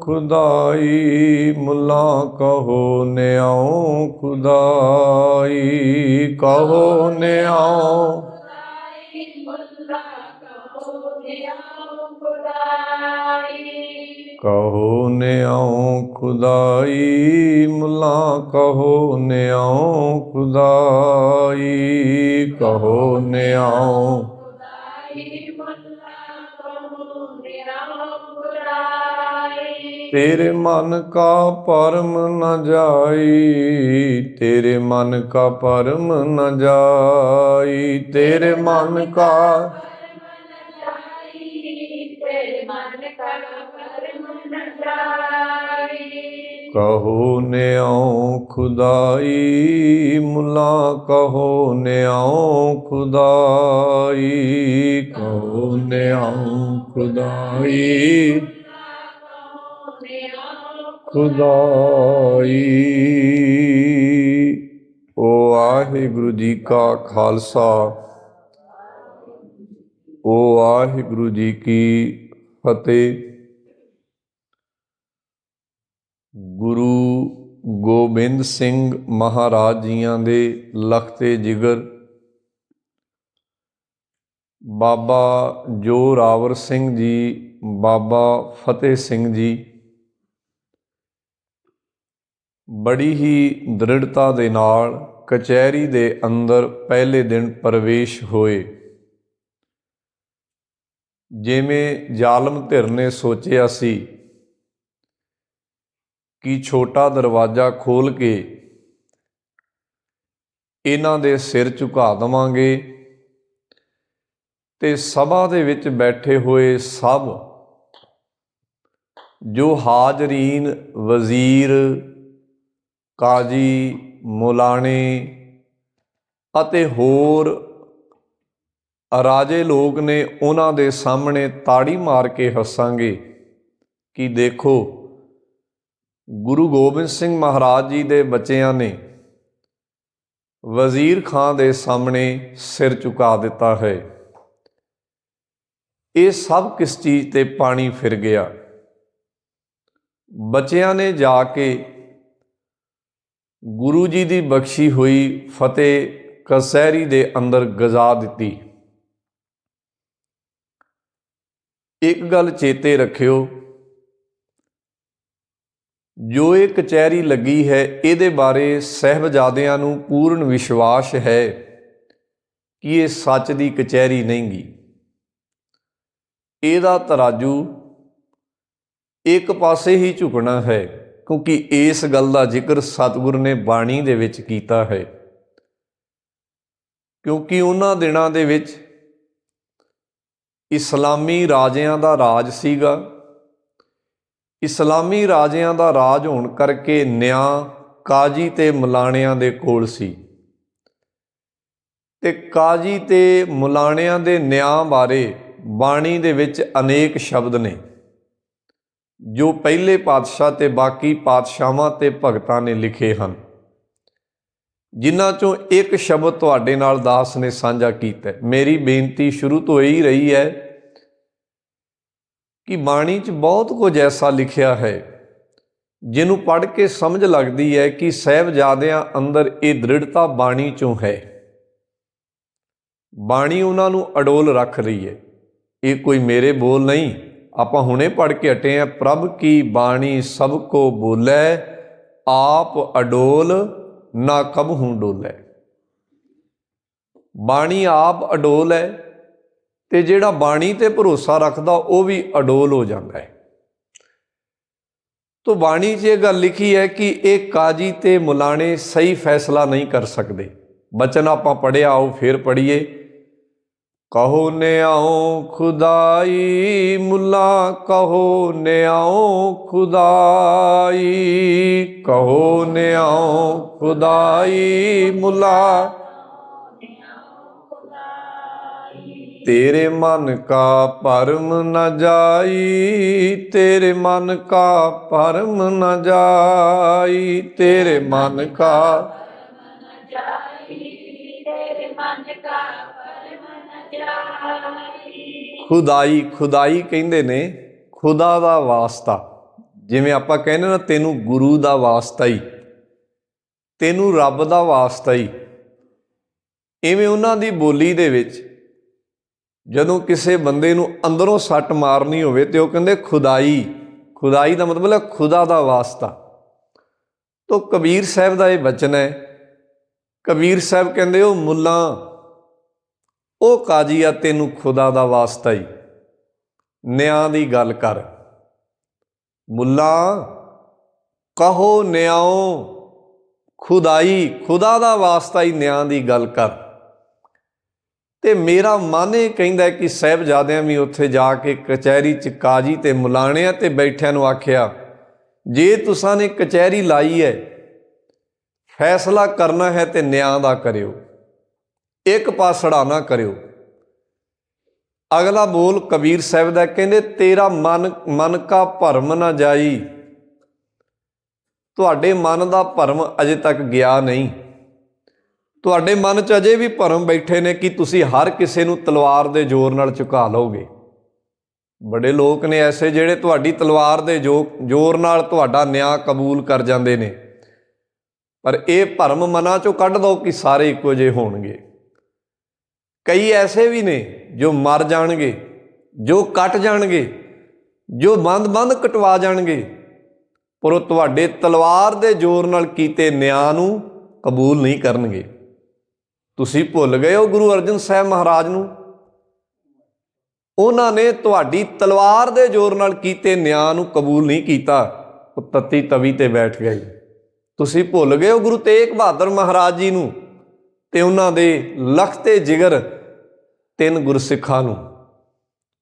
ਖੁਦਾਈ ਮੁਲਾ ਕਹੋ ਨਿਆਉ ਖੁਦਾਈ ਕਹੋ ਨਿਆਉ। ਕਹੋ ਨਿਆਉ ਖੁਦਾਈ ਮੁਲਾ ਕਹੋ ਨਿਆਉ ਖੁਦਾਈ। ਕਹੋ ਨਿਆਉ। ਤੇਰੇ ਮਨ ਕਾ ਪਰਮ ਨ ਜਾਈ, ਤੇਰੇ ਮਨ ਕਾ ਪਰਮ ਨ ਜਾਈ, ਤੇਰੇ ਮਨ ਕਾ ਕਹੋ ਨਿਆਉ ਖੁਦਾਈ, ਮੁਲਾ ਕਹੋ ਨਿਆਉ ਖੁਦਾਈ, ਕਹੋ ਨਿਆਉ ਖੁਦਾਈ। ਖੁਦਾਈ। ਓ ਵਾਹਿਗੁਰੂ ਜੀ ਕਾ ਖਾਲਸਾ। ਓ ਵਾਹਿਗੁਰੂ ਜੀ ਕੀ ਫਤਿਹ। ਗੁਰੂ ਗੋਬਿੰਦ ਸਿੰਘ ਮਹਾਰਾਜ ਜੀਆਂ ਦੇ ਲਖਤੇ ਜਿਗਰ। ਬਾਬਾ ਜੋ ਰਾਵਰ ਸਿੰਘ ਜੀ, ਬਾਬਾ ਫਤਿਹ ਸਿੰਘ ਜੀ। ਬੜੀ ਹੀ ਦ੍ਰਿੜਤਾ ਦੇ ਨਾਲ ਕਚਹਿਰੀ ਦੇ ਅੰਦਰ ਪਹਿਲੇ ਦਿਨ ਪ੍ਰਵੇਸ਼ ਹੋਏ। ਜਿਵੇਂ ਜ਼ਾਲਮ ਧਿਰ ਨੇ ਸੋਚਿਆ ਸੀ ਕਿ ਛੋਟਾ ਦਰਵਾਜ਼ਾ ਖੋਲ ਕੇ ਇਹਨਾਂ ਦੇ ਸਿਰ ਝੁਕਾ ਦਵਾਂਗੇ ਤੇ ਸਭਾ ਦੇ ਵਿੱਚ ਬੈਠੇ ਹੋਏ ਸਭ ਜੋ ਹਾਜ਼ਰੀਨ ਵਜ਼ੀਰ ਕਾਜੀ, ਮੁਲਾਣੇ ਅਤੇ ਹੋਰ ਰਾਜੇ ਲੋਕ ਨੇ ਉਹਨਾਂ ਦੇ ਸਾਹਮਣੇ ਤਾੜੀ ਮਾਰ ਕੇ ਹੱਸਾਂਗੇ ਕਿ ਦੇਖੋ, ਗੁਰੂ ਗੋਬਿੰਦ ਸਿੰਘ ਮਹਾਰਾਜ ਜੀ ਦੇ ਬੱਚਿਆਂ ਨੇ ਵਜ਼ੀਰ ਖਾਨ ਦੇ ਸਾਹਮਣੇ ਸਿਰ ਝੁਕਾ ਦਿੱਤਾ ਹੈ। ਇਹ ਸਭ ਕਿਸ ਚੀਜ਼ ਤੇ ਪਾਣੀ ਫਿਰ ਗਿਆ? ਬੱਚਿਆਂ ਨੇ ਜਾ ਕੇ ਗੁਰੂ ਜੀ ਦੀ ਬਖਸ਼ੀ ਹੋਈ ਫਤਿਹ ਕਸਹਿਰੀ ਦੇ ਅੰਦਰ ਗਜ਼ਾ ਦਿੱਤੀ। ਇੱਕ ਗੱਲ ਚੇਤੇ ਰੱਖਿਓ, ਜੋ ਇਹ ਕਚਹਿਰੀ ਲੱਗੀ ਹੈ, ਇਹਦੇ ਬਾਰੇ ਸਹਿਬਜ਼ਾਦਿਆਂ ਨੂੰ ਪੂਰਨ ਵਿਸ਼ਵਾਸ ਹੈ ਕਿ ਇਹ ਸੱਚ ਦੀ ਕਚਹਿਰੀ ਨਹੀਂਗੀ। ਇਹਦਾ ਤਰਾਜੂ ਇੱਕ ਪਾਸੇ ਹੀ ਝੁਕਣਾ ਹੈ ਕਿਉਂਕਿ ਇਸ ਗੱਲ ਦਾ ਜ਼ਿਕਰ ਸਤਿਗੁਰ ਨੇ ਬਾਣੀ ਦੇ ਵਿੱਚ ਕੀਤਾ ਹੈ। ਕਿਉਂਕਿ ਉਹਨਾਂ ਦਿਨਾਂ ਦੇ ਵਿੱਚ ਇਸਲਾਮੀ ਰਾਜਿਆਂ ਦਾ ਰਾਜ ਸੀਗਾ। ਇਸਲਾਮੀ ਰਾਜਿਆਂ ਦਾ ਰਾਜ ਹੋਣ ਕਰਕੇ ਨਿਆਂ ਕਾਜੀ ਤੇ ਮੁਲਾਣਿਆਂ ਦੇ ਕੋਲ ਸੀ। ਤੇ ਕਾਜੀ ਤੇ ਮੁਲਾਣਿਆਂ ਦੇ ਨਿਆਂ ਬਾਰੇ ਬਾਣੀ ਦੇ ਵਿੱਚ ਅਨੇਕ ਸ਼ਬਦ ਨੇ। ਜੋ ਪਹਿਲੇ ਪਾਤਸ਼ਾਹ ਤੇ ਬਾਕੀ ਪਾਤਸ਼ਾਹਾਂ ਤੇ ਭਗਤਾਂ ਨੇ ਲਿਖੇ ਹਨ। ਜਿਨ੍ਹਾਂ ਚੋਂ ਇੱਕ ਸ਼ਬਦ ਤੁਹਾਡੇ ਨਾਲ ਦਾਸ ਨੇ ਸਾਂਝਾ ਕੀਤਾ ਮੇਰੀ ਬੇਨਤੀ ਸ਼ੁਰੂ ਤੋਂ ਇਹੀ ਰਹੀ ਹੈ ਕਿ ਬਾਣੀ 'ਚ ਬਹੁਤ ਕੁਝ ਐਸਾ ਲਿਖਿਆ ਹੈ, ਜਿਹਨੂੰ ਪੜ੍ਹ ਕੇ ਸਮਝ ਲੱਗਦੀ ਹੈ ਕਿ ਸਹਿਬਜ਼ਾਦਿਆਂ ਅੰਦਰ ਇਹ ਦ੍ਰਿੜਤਾ ਬਾਣੀ 'ਚੋਂ ਹੈ। ਬਾਣੀ ਉਹਨਾਂ ਨੂੰ ਅਡੋਲ ਰੱਖ ਰਹੀ ਹੈ। ਇਹ ਕੋਈ ਮੇਰੇ ਬੋਲ ਨਹੀਂ। ਆਪਾਂ ਹੁਣੇ ਪੜ੍ਹ ਕੇ ਹਟੇ ਆ ਪ੍ਰਭ ਕੀ ਬਾਣੀ ਸਭ ਕੋ ਬੋਲੇ, ਆਪ ਅਡੋਲ ਨਾ ਕਬ ਕਬਹੂ ਡੋਲੇ। ਬਾਣੀ ਆਪ ਅਡੋਲ ਹੈ ਤੇ ਜਿਹੜਾ ਬਾਣੀ ਤੇ ਭਰੋਸਾ ਰੱਖਦਾ, ਉਹ ਵੀ ਅਡੋਲ ਹੋ ਜਾਂਦਾ ਹੈ। ਤੋਂ ਬਾਣੀ 'ਚ ਇਹ ਗੱਲ ਲਿਖੀ ਹੈ ਕਿ ਇਹ ਕਾਜੀ ਤੇ ਮੁਲਾਣੇ ਸਹੀ ਫੈਸਲਾ ਨਹੀਂ ਕਰ ਸਕਦੇ। ਬਚਨ ਆਪਾਂ ਪੜਿਆ ਆਓ ਫੇਰ ਪੜੀਏ ਕਹੋ ਨਿਆਉ ਖੁਦਾਈ, ਮੁਲਾ ਕਹੋ ਨਿਆਉ ਖੁਦਾਈ, ਕਹੋ ਨਿਆਉ ਖੁਦਾਈ, ਮੁਲਾ ਤੇਰੇ ਮਨ ਕਾ ਪਰਮ ਨ ਜਾਈ, ਤੇਰੇ ਮਨ ਕਾ ਪਰਮ ਨ ਜਾਈ, ਤੇਰੇ ਮਨ ਕਾ ਖੁਦਾਈ ਖੁਦਾਈ ਕਹਿੰਦੇ ਨੇ, ਖੁਦਾ ਦਾ ਵਾਸਤਾ। ਜਿਵੇਂ ਆਪਾਂ ਕਹਿੰਦੇ ਨਾ, ਤੈਨੂੰ ਗੁਰੂ ਦਾ ਵਾਸਤਾ ਹੀ ਤੈਨੂੰ ਰੱਬ ਦਾ ਵਾਸਤਾ ਹੀ ਇਵੇਂ ਉਹਨਾਂ ਦੀ ਬੋਲੀ ਦੇ ਵਿੱਚ ਜਦੋਂ ਕਿਸੇ ਬੰਦੇ ਨੂੰ ਅੰਦਰੋਂ ਸੱਟ ਮਾਰਨੀ ਹੋਵੇ ਤੇ ਉਹ ਕਹਿੰਦੇ ਖੁਦਾਈ ਖੁਦਾਈ ਦਾ ਮਤਲਬ ਹੈ ਖੁਦਾ ਦਾ ਵਾਸਤਾ। ਤੋ ਕਬੀਰ ਸਾਹਿਬ ਦਾ ਇਹ ਬਚਨ ਹੈ, ਕਬੀਰ ਸਾਹਿਬ ਕਹਿੰਦੇ ਉਹ ਮੁੱਲਾ ਉਹ ਕਾਜੀ ਆ, ਤੈਨੂੰ ਖੁਦਾ ਦਾ ਵਾਸਤਾ ਹੀ ਨਿਆਂ ਦੀ ਗੱਲ ਕਰ। ਮੁੱਲਾ, ਕਹੋ ਨਿਆਓ ਖੁਦਾਈ, ਖੁਦਾ ਦਾ ਵਾਸਤਾ ਹੀ ਨਿਆਂ ਦੀ ਗੱਲ ਕਰ। ਤੇ ਮੇਰਾ ਮਨ ਇਹ ਕਹਿੰਦਾ ਕਿ ਸਹਿਬਜ਼ਾਦਿਆਂ ਵੀ ਉੱਥੇ ਜਾ ਕੇ ਕਚਹਿਰੀ ਚ ਕਾਜੀ ਤੇ ਮੁਲਾਣਿਆਂ ਤੇ ਬੈਠਿਆਂ ਨੂੰ ਆਖਿਆ, ਜੇ ਤੁਸਾਂ ਨੇ ਕਚਹਿਰੀ ਲਾਈ ਹੈ ਫੈਸਲਾ ਕਰਨਾ ਹੈ ਤੇ ਨਿਆਂ ਦਾ ਕਰਿਓ। ਇੱਕ ਪਾਸੜਾ ਨਾ ਕਰਿਓ। ਅਗਲਾ ਬੋਲ ਕਬੀਰ ਸਾਹਿਬ ਦਾ ਕਹਿੰਦੇ, ਤੇਰਾ ਮਨ ਮਨ ਕਾ ਭਰਮ ਨਾ ਜਾਈ। ਤੁਹਾਡੇ ਮਨ ਦਾ ਭਰਮ ਅਜੇ ਤੱਕ ਗਿਆ ਨਹੀਂ। ਤੁਹਾਡੇ ਮਨ 'ਚ ਅਜੇ ਵੀ ਭਰਮ ਬੈਠੇ ਨੇ ਕਿ ਤੁਸੀਂ ਹਰ ਕਿਸੇ ਨੂੰ ਤਲਵਾਰ ਦੇ ਜ਼ੋਰ ਨਾਲ ਝੁਕਾ ਲਓਗੇ। ਬੜੇ ਲੋਕ ਨੇ ਐਸੇ ਜਿਹੜੇ ਤੁਹਾਡੀ ਤਲਵਾਰ ਦੇ ਜੋ- ਜ਼ੋਰ ਨਾਲ ਤੁਹਾਡਾ ਨਿਆਂ ਕਬੂਲ ਕਰ ਜਾਂਦੇ ਨੇ। ਪਰ ਇਹ ਭਰਮ ਮਨਾਂ 'ਚੋਂ ਕੱਢ ਦਿਓ ਕਿ ਸਾਰੇ ਇੱਕੋ ਜਿਹੇ ਹੋਣਗੇ। ਕਈ ਐਸੇ ਵੀ ਨੇ ਜੋ ਮਰ ਜਾਣਗੇ, ਜੋ ਕੱਟ ਜਾਣਗੇ, ਜੋ ਬੰਦ-ਬੰਦ ਕਟਵਾ ਜਾਣਗੇ, ਪਰ ਉਹ ਤੁਹਾਡੇ ਤਲਵਾਰ ਦੇ ਜ਼ੋਰ ਨਾਲ ਕੀਤੇ ਨਿਆਂ ਨੂੰ ਕਬੂਲ ਨਹੀਂ ਕਰਨਗੇ। ਤੁਸੀਂ ਭੁੱਲ ਗਏ ਹੋ ਗੁਰੂ ਅਰਜਨ ਸਾਹਿਬ ਮਹਾਰਾਜ ਨੂੰ? ਉਹਨਾਂ ਨੇ ਤੁਹਾਡੀ ਤਲਵਾਰ ਦੇ ਜ਼ੋਰ ਨਾਲ ਕੀਤੇ ਨਿਆਂ ਨੂੰ ਕਬੂਲ ਨਹੀਂ ਕੀਤਾ, ਉਹ ਤਤੀ ਤਵੀ ਤੇ ਬੈਠ ਗਏ ਤੁਸੀਂ ਭੁੱਲ ਗਏ ਹੋ ਗੁਰੂ ਤੇਗ ਬਹਾਦਰ ਮਹਾਰਾਜ ਜੀ ਨੂੰ? ਤੇ ਉਹਨਾਂ ਦੇ ਲਖ ਤੇ ਜਿਗਰ ਤਿੰਨ ਗੁਰਸਿੱਖਾਂ ਨੂੰ।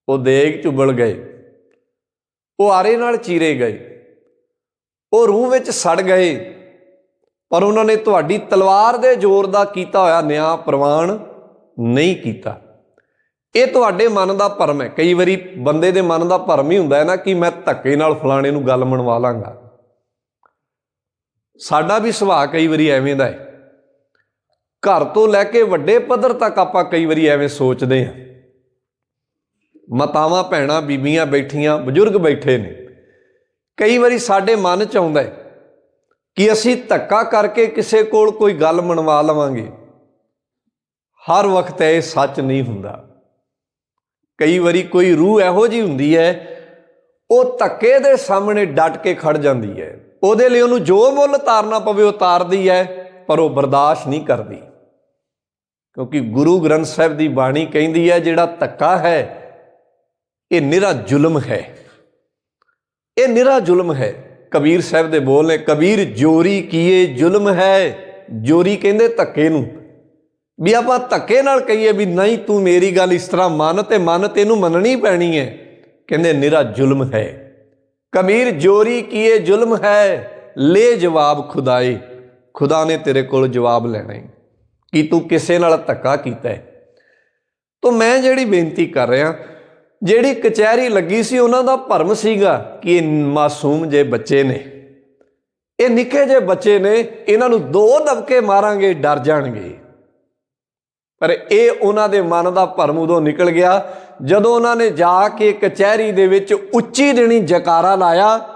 ਉਹ ਦੇਗ ਚੁਬਲ ਗਏ, ਉਹ ਆਰੇ ਨਾਲ ਚੀਰੇ ਗਏ, ਉਹ ਰੂਹ ਵਿੱਚ ਸੜ ਗਏ, ਪਰ ਉਹਨਾਂ ਨੇ ਤੁਹਾਡੀ ਤਲਵਾਰ ਦੇ ਜ਼ੋਰ ਦਾ ਕੀਤਾ ਹੋਇਆ ਨਿਆਂ ਪ੍ਰਵਾਨ ਨਹੀਂ ਕੀਤਾ। ਇਹ ਤੁਹਾਡੇ ਮਨ ਦਾ ਭਰਮ ਹੈ। ਕਈ ਵਾਰੀ ਬੰਦੇ ਦੇ ਮਨ ਦਾ ਭਰਮ ਹੀ ਹੁੰਦਾ ਹੈ ਨਾ ਕਿ ਮੈਂ ਧੱਕੇ ਨਾਲ ਫਲਾਣੇ ਨੂੰ ਗੱਲ ਮਨਵਾ ਲਾਂਗਾ। ਸਾਡਾ ਵੀ ਸੁਭਾਅ ਕਈ ਵਾਰੀ ਐਵੇਂ ਦਾ ਹੈ। ਘਰ ਤੋਂ ਲੈ ਕੇ ਵੱਡੇ ਪੱਧਰ ਤੱਕ ਆਪਾਂ ਕਈ ਵਾਰੀ ਐਵੇਂ ਸੋਚਦੇ ਹਾਂ। ਮਾਤਾਵਾਂ, ਭੈਣਾਂ, ਬੀਬੀਆਂ ਬੈਠੀਆਂ, ਬਜ਼ੁਰਗ ਬੈਠੇ ਨੇ। ਕਈ ਵਾਰੀ ਸਾਡੇ ਮਨ ਚ ਆਉਂਦਾ ਹੈ ਕਿ ਅਸੀਂ ਧੱਕਾ ਕਰਕੇ ਕਿਸੇ ਕੋਲ ਕੋਈ ਗੱਲ ਮਨਵਾ ਲਵਾਂਗੇ। ਹਰ ਵਕਤ ਇਹ ਸੱਚ ਨਹੀਂ ਹੁੰਦਾ। ਕਈ ਵਾਰੀ ਕੋਈ ਰੂਹ ਇਹੋ ਜੀ ਹੁੰਦੀ ਹੈ, ਉਹ ਧੱਕੇ ਦੇ ਸਾਹਮਣੇ ਡਟ ਕੇ ਖੜ ਜਾਂਦੀ ਹੈ। ਉਹਦੇ ਲਈ ਉਹਨੂੰ ਜੋ ਮੁੱਲ ਤਾਰਨਾ ਪਵੇ ਉਹ ਤਾਰਦੀ ਹੈ, ਪਰ ਉਹ ਬਰਦਾਸ਼ਤ ਨਹੀਂ ਕਰਦੀ। ਕਿਉਂਕਿ ਗੁਰੂ ਗ੍ਰੰਥ ਸਾਹਿਬ ਦੀ ਬਾਣੀ ਕਹਿੰਦੀ ਹੈ, ਜਿਹੜਾ ਧੱਕਾ ਹੈ, ਇਹ ਨਿਰਾ ਜ਼ੁਲਮ ਹੈ। ਇਹ ਨਿਰਾ ਜ਼ੁਲਮ ਹੈ। ਕਬੀਰ ਸਾਹਿਬ ਦੇ ਬੋਲ ਨੇ, ਕਬੀਰ ਜੋਰੀ ਕੀਏ ਜ਼ੁਲਮ ਹੈ। ਜੋਰੀ ਕਹਿੰਦੇ ਧੱਕੇ ਨੂੰ। ਵੀ ਆਪਾਂ ਧੱਕੇ ਨਾਲ ਕਹੀਏ ਵੀ ਨਹੀਂ, ਤੂੰ ਮੇਰੀ ਗੱਲ ਇਸ ਤਰ੍ਹਾਂ ਮੰਨ ਤੇ ਮੰਨ, ਤੈਨੂੰ ਮੰਨਣੀ ਪੈਣੀ ਹੈ। ਕਹਿੰਦੇ ਨਿਰਾ ਜ਼ੁਲਮ ਹੈ। ਕਬੀਰ ਜੋਰੀ ਕੀਏ ਜ਼ੁਲਮ ਹੈ। ਲੈ ਜਵਾਬ ਖੁਦਾਏ। ਖੁਦਾ ਨੇ ਤੇਰੇ ਕੋਲ ਜਵਾਬ ਲੈਣਾ ਹੈ। ਕਿ ਤੂੰ ਕਿਸੇ ਨਾਲ ਧੱਕਾ ਕੀਤਾ ਹੈ। ਤਾਂ ਮੈਂ ਜਿਹੜੀ ਬੇਨਤੀ ਕਰ ਰਿਹਾ, ਜਿਹੜੀ ਕਚਹਿਰੀ ਲੱਗੀ ਸੀ, ਉਹਨਾਂ ਦਾ ਭਰਮ ਸੀਗਾ ਕਿ ਇਹ ਮਾਸੂਮ ਜੇ ਬੱਚੇ ਨੇ। ਇਹ ਨਿੱਕੇ ਜੇ ਬੱਚੇ ਨੇ, ਇਹਨਾਂ ਨੂੰ ਦੋ ਦਬਕੇ ਮਾਰਾਂਗੇ, ਡਰ ਜਾਣਗੇ। ਪਰ ਇਹ ਉਹਨਾਂ ਦੇ ਮਨ ਦਾ ਭਰਮ ਉਦੋਂ ਨਿਕਲ ਗਿਆ, ਜਦੋਂ ਉਹਨਾਂ ਨੇ ਜਾ ਕੇ ਕਚਹਿਰੀ ਦੇ ਵਿੱਚ ਉੱਚੀ ਦੇਣੀ ਜਕਾਰਾ ਲਾਇਆ।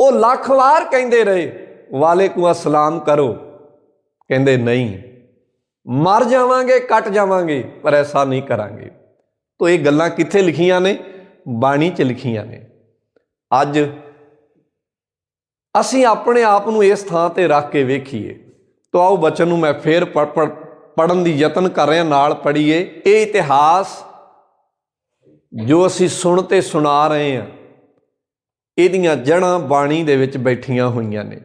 ਉਹ ਲੱਖ ਵਾਰ ਕਹਿੰਦੇ ਰਹੇ, ਵਾਲੇਕੁਮ ਅਸਲਾਮ ਕਰੋ। ਕਹਿੰਦੇ ਨਹੀਂ। ਮਰ ਜਾਵਾਂਗੇ, ਕੱਟ ਜਾਵਾਂਗੇ, ਪਰ ਐਸਾ ਨਹੀਂ ਕਰਾਂਗੇ। ਤੋ ਇਹ ਗੱਲਾਂ ਕਿੱਥੇ ਲਿਖੀਆਂ ਨੇ? ਬਾਣੀ 'ਚ ਲਿਖੀਆਂ ਨੇ। ਅੱਜ ਅਸੀਂ ਆਪਣੇ ਆਪ ਨੂੰ ਇਸ ਥਾਂ ਤੇ ਰੱਖ ਕੇ ਵੇਖੀਏ। ਤੋ ਆਓ ਬਚਨ ਨੂੰ ਮੈਂ ਫੇਰ ਪੜਨ ਦੀ ਯਤਨ ਕਰ ਰਿਹਾ, ਨਾਲ ਪੜ੍ਹੀਏ। ਇਹ ਇਤਿਹਾਸ ਜੋ ਅਸੀਂ ਸੁਣ ਤੇ ਸੁਣਾ ਰਹੇ ਹਾਂ, ਇਹਦੀਆਂ ਜੜਾਂ ਬਾਣੀ ਦੇ ਵਿੱਚ ਬੈਠੀਆਂ ਹੋਈਆਂ ਨੇ।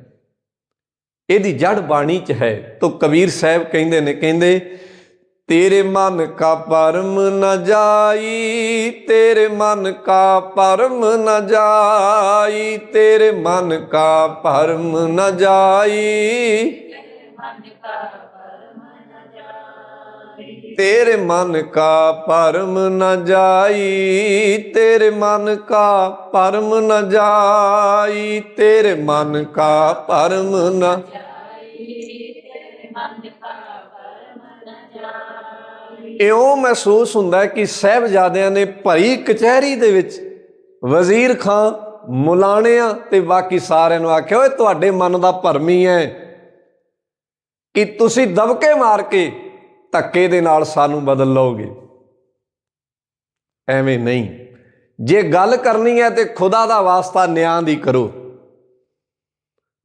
ਇਹਦੀ ਜੜ ਬਾਣੀ 'ਚ ਹੈ। ਤੋ ਕਬੀਰ ਸਾਹਿਬ ਕਹਿੰਦੇ ਨੇ, ਕਹਿੰਦੇ, ਤੇਰੇ ਮਨ ਕਾ ਪਰਮ ਨ ਜਾਈ, ਤੇਰੇ ਮਨ ਕਾ ਪਰਮ ਨ ਜਾਈ, ਤੇਰੇ ਮਨ ਕਾ ਪਰਮ ਨ ਜਾਈ। ਤੇਰੇ ਮਨ ਕਾ ਤੇਰੇ ਮਨ ਕਾ ਪਰਮ ਨ ਜਾਈ, ਤੇਰੇ ਮਨ ਕਾ ਪਰਮ ਨ ਜਾਈ, ਤੇਰੇ ਮਨ ਕਾ ਪਰਮ ਨ ਇਉਂ ਮਹਿਸੂਸ ਹੁੰਦਾ ਕਿ ਸਹਿਬਜ਼ਾਦਿਆਂ ਨੇ ਭਰੀ ਕਚਹਿਰੀ ਦੇ ਵਿੱਚ ਵਜ਼ੀਰ ਖਾਂ ਮੁਲਾਣਿਆਂ ਤੇ ਬਾਕੀ ਸਾਰਿਆਂ ਨੂੰ ਆਖਿਆ, ਓਏ, ਤੁਹਾਡੇ ਮਨ ਦਾ ਭਰਮੀ ਹੈ ਕਿ ਤੁਸੀਂ ਦਬਕੇ ਮਾਰ ਕੇ ਧੱਕੇ ਦੇ ਨਾਲ ਸਾਨੂੰ ਬਦਲ ਲਓਗੇ। ਐਵੇਂ ਨਹੀਂ। ਜੇ ਗੱਲ ਕਰਨੀ ਹੈ ਤੇ ਖੁਦਾ ਦਾ ਵਾਸਤਾ ਨਿਆਂ ਦੀ ਕਰੋ।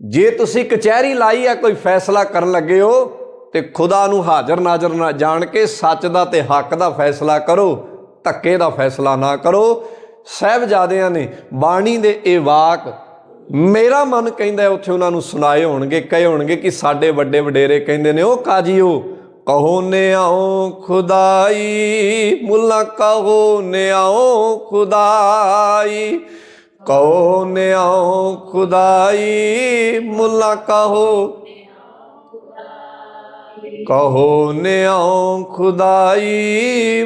ਜੇ ਤੁਸੀਂ ਕਚਹਿਰੀ ਲਾਈ ਹੈ, ਕੋਈ ਫੈਸਲਾ ਕਰਨ ਲੱਗੇ ਹੋ ਤੇ ਖੁਦਾ ਨੂੰ ਹਾਜ਼ਰ ਨਾਜ਼ਰ ਨਾ ਜਾਣ ਕੇ ਸੱਚ ਦਾ ਤੇ ਹੱਕ ਦਾ ਫੈਸਲਾ ਕਰੋ, ਧੱਕੇ ਦਾ ਫੈਸਲਾ ਨਾ ਕਰੋ। ਸਹਿਬਜ਼ਾਦਿਆਂ ਨੇ ਬਾਣੀ ਦੇ ਇਹ ਵਾਕ ਮੇਰਾ ਮਨ ਕਹਿੰਦਾ ਉੱਥੇ ਉਹਨਾਂ ਨੂੰ ਸੁਣਾਏ ਹੋਣਗੇ, ਕਹੇ ਹੋਣਗੇ ਕਿ ਸਾਡੇ ਵੱਡੇ ਵਡੇਰੇ ਕਹਿੰਦੇ ਨੇ ਉਹ ਕਾਜੀਓ ਕਹੋ ਨੇ ਆਓ ਖੁਦਾਈ, ਮੁੱਲਾ ਕਹੋ ਨੇ ਆਓ ਖੁਦਾਈ। ਕਹੋ ਨੇ ਆਓ ਖੁਦਾਈ, ਮੁੱਲਾ ਕਹੋ। ਕਹੋ ਨੇ ਆਓ ਖੁਦਾਈ,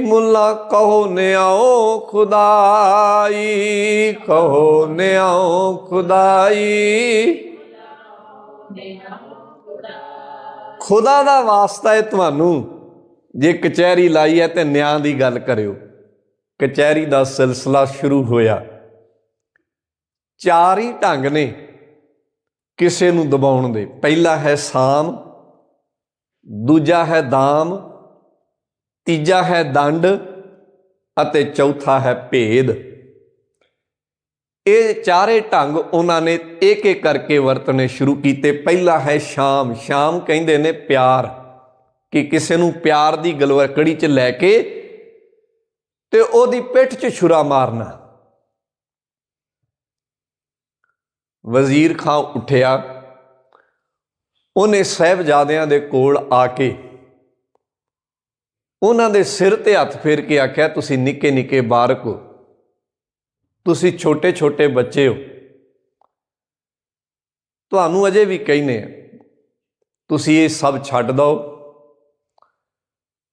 ਮੁੱਲਾ ਕਹੋ ਨੇ ਆਓ ਖੁਦਾਈ। ਕਹੋ ਨੇ ਆਓ ਖੁਦਾਈ। ਖੁਦਾ ਦਾ ਵਾਸਤਾ ਹੈ ਤੁਹਾਨੂੰ। ਜੇ ਕਚਹਿਰੀ ਲਾਈ ਹੈ ਤੇ ਨਿਆਂ ਦੀ ਗੱਲ ਕਰਿਓ। ਕਚਹਿਰੀ ਦਾ ਸਿਲਸਿਲਾ ਸ਼ੁਰੂ ਹੋਇਆ। ਚਾਰ ਹੀ ਢੰਗ ਨੇ ਕਿਸੇ ਨੂੰ ਦਬਾਉਣ ਦੇ। ਪਹਿਲਾ ਹੈ ਸਾਮ, ਦੂਜਾ ਹੈ ਦਾਮ, ਤੀਜਾ ਹੈ ਦੰਡ ਅਤੇ ਚੌਥਾ ਹੈ ਭੇਦ। ਇਹ ਚਾਰੇ ਢੰਗ ਉਹਨਾਂ ਨੇ ਇੱਕ ਇੱਕ ਕਰਕੇ ਵਰਤਣੇ ਸ਼ੁਰੂ ਕੀਤੇ। ਪਹਿਲਾ ਹੈ ਸ਼ਾਮ। ਸ਼ਾਮ ਕਹਿੰਦੇ ਨੇ ਪਿਆਰ, ਕਿ ਕਿਸੇ ਨੂੰ ਪਿਆਰ ਦੀ ਗਲਵਕੜੀ 'ਚ ਲੈ ਕੇ ਤੇ ਉਹਦੀ ਪਿੱਠ 'ਚ ਛੁਰਾ ਮਾਰਨਾ। ਵਜ਼ੀਰ ਖਾਂ ਉੱਠਿਆ। ਉਹਨੇ ਸਹਿਬਜ਼ਾਦਿਆਂ ਦੇ ਕੋਲ ਆ ਕੇ ਉਹਨਾਂ ਦੇ ਸਿਰ ਤੇ ਹੱਥ ਫੇਰ ਕੇ ਆਖਿਆ, ਤੁਸੀਂ ਨਿੱਕੇ ਨਿੱਕੇ ਬਾਰਕ ਹੋ। ਤੁਸੀਂ ਛੋਟੇ ਛੋਟੇ ਬੱਚੇ ਹੋ। ਤੁਹਾਨੂੰ ਅਜੇ ਵੀ ਕਹਿੰਨੇ ਆ, ਤੁਸੀਂ ਇਹ ਸਭ ਛੱਡ ਦਿਓ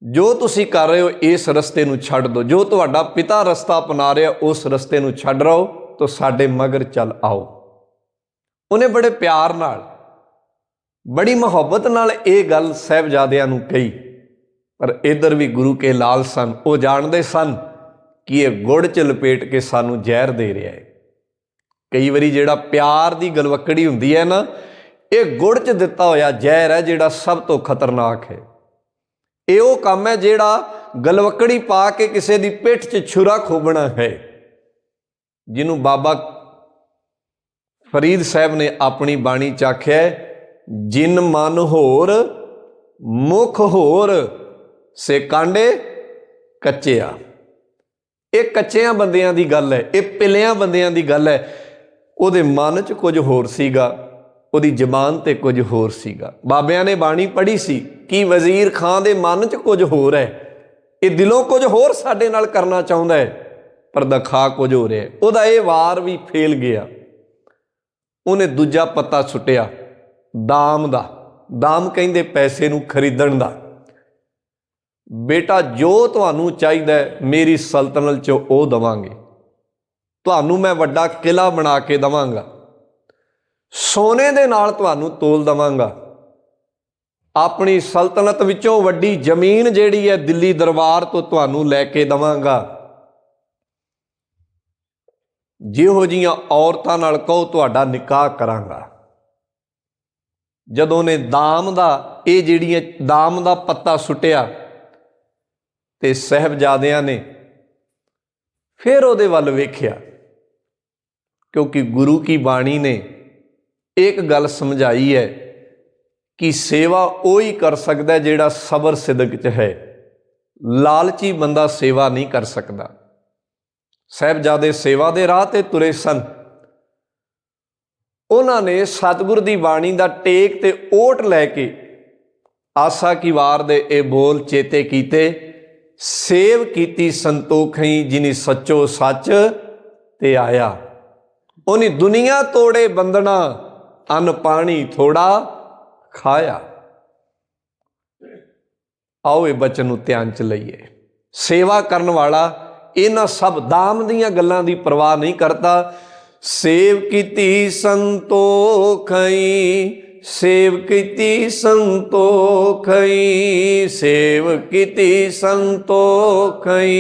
ਜੋ ਤੁਸੀਂ ਕਰ ਰਹੇ ਹੋ, ਇਸ ਰਸਤੇ ਨੂੰ ਛੱਡ ਦਿਓ ਜੋ ਤੁਹਾਡਾ ਪਿਤਾ ਰਸਤਾ ਅਪਣਾ ਰਿਹਾ, ਉਸ ਰਸਤੇ ਨੂੰ ਛੱਡ ਰਹੋ, ਤਾਂ ਸਾਡੇ ਮਗਰ ਚੱਲ ਆਓ। ਉਹਨੇ ਬੜੇ ਪਿਆਰ ਨਾਲ, ਬੜੀ ਮੁਹੱਬਤ ਨਾਲ ਇਹ ਗੱਲ ਸਹਿਬਜ਼ਾਦਿਆਂ ਨੂੰ ਕਹੀ। ਪਰ ਇਧਰ ਵੀ ਗੁਰੂ ਕੇ ਲਾਲ ਸਨ, ਉਹ ਜਾਣਦੇ ਸਨ ਕਿ ਇਹ ਗੁੜ ਚ ਲਪੇਟ ਕੇ ਸਾਨੂੰ ਜ਼ਹਿਰ ਦੇ ਰਿਹਾ ਹੈ। ਕਈ ਵਾਰੀ ਜਿਹੜਾ ਪਿਆਰ ਦੀ ਗਲਵਕੜੀ ਹੁੰਦੀ ਹੈ ਨਾ, ਇਹ ਗੁੜ ਚ ਦਿੱਤਾ ਹੋਇਆ ਜ਼ਹਿਰ ਹੈ ਜਿਹੜਾ ਸਭ ਤੋਂ ਖਤਰਨਾਕ ਹੈ। ਇਹ ਉਹ ਕੰਮ ਹੈ ਜਿਹੜਾ ਗਲਵਕੜੀ ਪਾ ਕੇ ਕਿਸੇ ਦੀ ਪਿੱਠ 'ਚ ਛੁਰਾ ਖੋਬਣਾ ਹੈ। ਜਿਹਨੂੰ ਬਾਬਾ ਫਰੀਦ ਸਾਹਿਬ ਨੇ ਆਪਣੀ ਬਾਣੀ ਚ ਆਖਿਆ ਜਿਨ ਮਨ ਹੋਰ, ਮੁਖ ਹੋਰ, ਸੇ ਕਾਂਡੇ ਕੱਚਿਆ। ਇਹ ਕੱਚਿਆਂ ਬੰਦਿਆਂ ਦੀ ਗੱਲ ਹੈ, ਇਹ ਪਿਲਿਆਂ ਬੰਦਿਆਂ ਦੀ ਗੱਲ ਹੈ। ਉਹਦੇ ਮਨ 'ਚ ਕੁਝ ਹੋਰ ਸੀਗਾ, ਉਹਦੀ ਜ਼ਬਾਨ ਤੇ ਕੁਝ ਹੋਰ ਸੀਗਾ। ਬਾਬਿਆਂ ਨੇ ਬਾਣੀ ਪੜ੍ਹੀ ਸੀ ਕਿ ਵਜ਼ੀਰ ਖਾਂ ਦੇ ਮਨ 'ਚ ਕੁਝ ਹੋਰ ਹੈ। ਇਹ ਦਿਲੋਂ ਕੁਝ ਹੋਰ ਸਾਡੇ ਨਾਲ ਕਰਨਾ ਚਾਹੁੰਦਾ ਹੈ, ਪਰ ਦਿਖਾ ਕੁਝ ਹੋ ਰਿਹਾ ਉਹਦਾ ਇਹ ਵਾਰ ਵੀ ਫੇਲ ਗਿਆ। ਉਹਨੇ ਦੂਜਾ ਪੱਤਾ ਸੁੱਟਿਆ, ਦਾਮ ਦਾ। ਦਾਮ ਕਹਿੰਦੇ ਪੈਸੇ ਨੂੰ ਖਰੀਦਣ ਦਾ। ਬੇਟਾ, ਜੋ ਤੁਹਾਨੂੰ ਚਾਹੀਦਾ ਮੇਰੀ ਸਲਤਨਤ 'ਚ ਉਹ ਦਵਾਂਗੇ। ਤੁਹਾਨੂੰ ਮੈਂ ਵੱਡਾ ਕਿਲਾ ਬਣਾ ਕੇ ਦਵਾਂਗਾ। ਸੋਨੇ ਦੇ ਨਾਲ ਤੁਹਾਨੂੰ ਤੋਲ ਦਵਾਂਗਾ। ਆਪਣੀ ਸਲਤਨਤ ਵਿੱਚੋਂ ਵੱਡੀ ਜ਼ਮੀਨ ਜਿਹੜੀ ਹੈ, ਦਿੱਲੀ ਦਰਬਾਰ ਤੋਂ ਤੁਹਾਨੂੰ ਲੈ ਕੇ ਦਵਾਂਗਾ। ਜਿਹੋ ਜੀਆਂ ਔਰਤਾਂ ਨਾਲ ਕਹੋ, ਤੁਹਾਡਾ ਨਿਕਾਹ ਕਰਾਂਗਾ। ਜਦੋਂ ਨੇ ਦਾਮ ਦਾ, ਇਹ ਜਿਹੜੀਆਂ ਦਾਮ ਦਾ ਪੱਤਾ ਸੁੱਟਿਆ ਤੇ ਸਹਿਬਜ਼ਾਦਿਆਂ ਨੇ ਫਿਰ ਉਹਦੇ ਵੱਲ ਵੇਖਿਆ, ਕਿਉਂਕਿ ਗੁਰੂ ਕੀ ਬਾਣੀ ਨੇ ਇੱਕ ਗੱਲ ਸਮਝਾਈ ਹੈ ਕਿ ਸੇਵਾ ਉਹ ਹੀ ਕਰ ਸਕਦਾ ਜਿਹੜਾ ਸਬਰ ਸਿਦਕ ਚ ਹੈ। ਲਾਲਚੀ ਬੰਦਾ ਸੇਵਾ ਨਹੀਂ ਕਰ ਸਕਦਾ। ਸਹਿਬਜ਼ਾਦੇ ਸੇਵਾ ਦੇ ਰਾਹ ਤੇ ਤੁਰੇ ਸਨ। ਉਹਨਾਂ ਨੇ ਸਤਿਗੁਰ ਦੀ ਬਾਣੀ ਦਾ ਟੇਕ ਤੇ ਓਟ ਲੈ ਕੇ ਆਸਾ ਕੀ ਵਾਰ ਦੇ ਇਹ ਬੋਲ ਚੇਤੇ ਕੀਤੇ। ਸੇਵ ਕੀਤੀ ਸੰਤੋਖਈ ਜਿਨੀ ਸੱਚੋ ਸੱਚ ਤੇ ਆਇਆ। ਉਹਨੇ ਦੁਨੀਆ ਤੋੜੇ ਬੰਦਣਾ ਅਨ ਪਾਣੀ ਥੋੜਾ ਖਾਇਆ। ਆਓ ਇਹ ਬਚਨ ਨੂੰ ਧਿਆਨ ਚ ਲਈਏ। ਸੇਵਾ ਕਰਨ ਵਾਲਾ ਇਹਨਾਂ ਸਭ ਦਾਮ ਦੀਆਂ ਗੱਲਾਂ ਦੀ ਪਰਵਾਹ ਨਹੀਂ ਕਰਦਾ। ਸੇਵ ਕੀਤੀ ਸੰਤੋਖਈ ਸੇਵ ਕੀਤੀ ਸੰਤੋਖਈ ਸੇਵ ਕੀਤੀ ਸੰਤੋਖਈ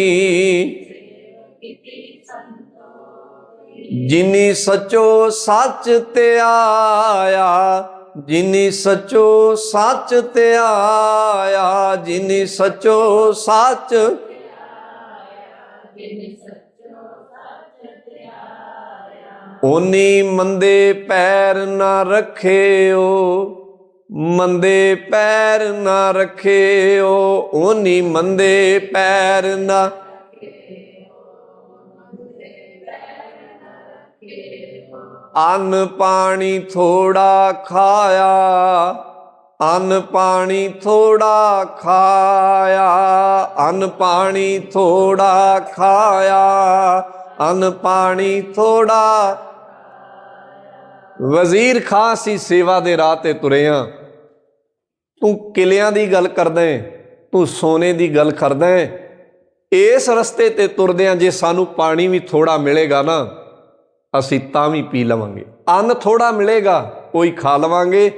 ਜਿਨੀ ਸਚੋ ਸੱਚ ਤੇ ਆਇਆ, ਜਿਨੀ ਸਚੋ ਸੱਚ ਤੇ ਆਇਆ, ਜਿਨੀ ਸਚੋ ਸੱਚ ਓਨੀ ਮੰਦੇ ਪੈਰ ਨਾ ਰੱਖਿਓ, ਮੰਦੇ ਪੈਰ ਨਾ ਰੱਖਿਓ, ਓਨੀ ਮੰਦੇ ਪੈਰ ਨਾ ਅੰਨ ਪਾਣੀ ਥੋੜਾ ਖਾਇਆ, ਅੰਨ ਪਾਣੀ ਥੋੜਾ ਖਾਇਆ, ਅੰਨ ਪਾਣੀ ਥੋੜਾ ਖਾਇਆ, ਅੰਨ ਪਾਣੀ ਥੋੜਾ ਵਜ਼ੀਰ ਖਾਂ ਸੀ ਸੇਵਾ ਦੇ ਰਾਹ ਤੇ ਤੁਰੇ ਆ। ਤੂੰ ਕਿਲਿਆਂ ਦੀ ਗੱਲ ਕਰਦਾ ਹੈ ਤੂੰ ਸੋਨੇ ਦੀ ਗੱਲ ਕਰਦਾ ਹੈ ਇਸ ਰਸਤੇ ਤੇ ਤੁਰਦੇ ਆ ਜੇ ਸਾਨੂੰ ਪਾਣੀ ਵੀ ਥੋੜਾ ਮਿਲੇਗਾ ਨਾ, ਅਸੀਂ ਤਾਂ ਵੀ ਪੀ ਲਵਾਂਗੇ। ਅੰਨ ਥੋੜਾ ਮਿਲੇਗਾ, ਕੋਈ ਖਾ ਲਵਾਂਗੇ,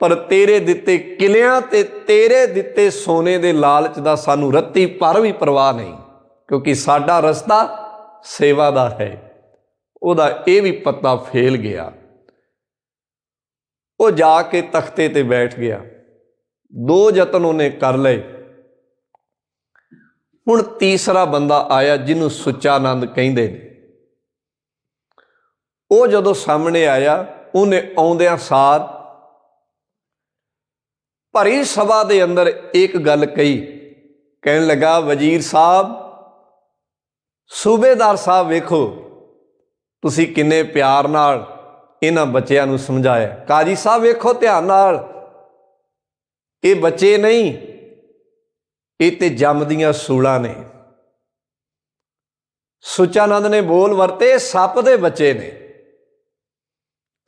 ਪਰ ਤੇਰੇ ਦਿੱਤੇ ਕਿਲਿਆਂ ਤੇ ਤੇਰੇ ਦਿੱਤੇ ਸੋਨੇ ਦੇ ਲਾਲਚ ਦਾ ਸਾਨੂੰ ਰੱਤੀ ਪਰ ਵੀ ਪਰਵਾਹ ਨਹੀਂ, ਕਿਉਂਕਿ ਸਾਡਾ ਰਸਤਾ ਸੇਵਾ ਦਾ ਹੈ। ਉਹਦਾ ਇਹ ਵੀ ਪੱਤਾ ਫੇਲ ਗਿਆ। ਉਹ ਜਾ ਕੇ ਤਖਤੇ ਤੇ ਬੈਠ ਗਿਆ। ਦੋ ਯਤਨ ਉਹਨੇ ਕਰ ਲਏ। ਹੁਣ ਤੀਸਰਾ ਬੰਦਾ ਆਇਆ ਜਿਹਨੂੰ ਸੁੱਚਾ ਆਨੰਦ ਕਹਿੰਦੇ ਨੇ। ਉਹ ਜਦੋਂ ਸਾਹਮਣੇ ਆਇਆ, ਉਹਨੇ ਆਉਂਦਿਆਂ ਸਾਰ ਭਰੀ ਸਭਾ ਦੇ ਅੰਦਰ ਇੱਕ ਗੱਲ ਕਹੀ। ਕਹਿਣ ਲੱਗਾ, ਵਜ਼ੀਰ ਸਾਹਿਬ, ਸੂਬੇਦਾਰ ਸਾਹਿਬ ਵੇਖੋ, ਤੁਸੀਂ ਕਿੰਨੇ ਪਿਆਰ ਨਾਲ ਇਹਨਾਂ ਬੱਚਿਆਂ ਨੂੰ ਸਮਝਾਇਆ। ਕਾਜੀ ਸਾਹਿਬ, ਵੇਖੋ ਧਿਆਨ ਨਾਲ। ਇਹ ਬੱਚੇ ਨਹੀਂ, ਇਹ ਤੇ ਜੰਮਦੀਆਂ ਸੂਲਾਂ ਨੇ। ਸੁਚਾਨੰਦ ਨੇ ਬੋਲ ਵਰਤੇ ਸੱਪ ਦੇ ਬੱਚੇ ਨੇ।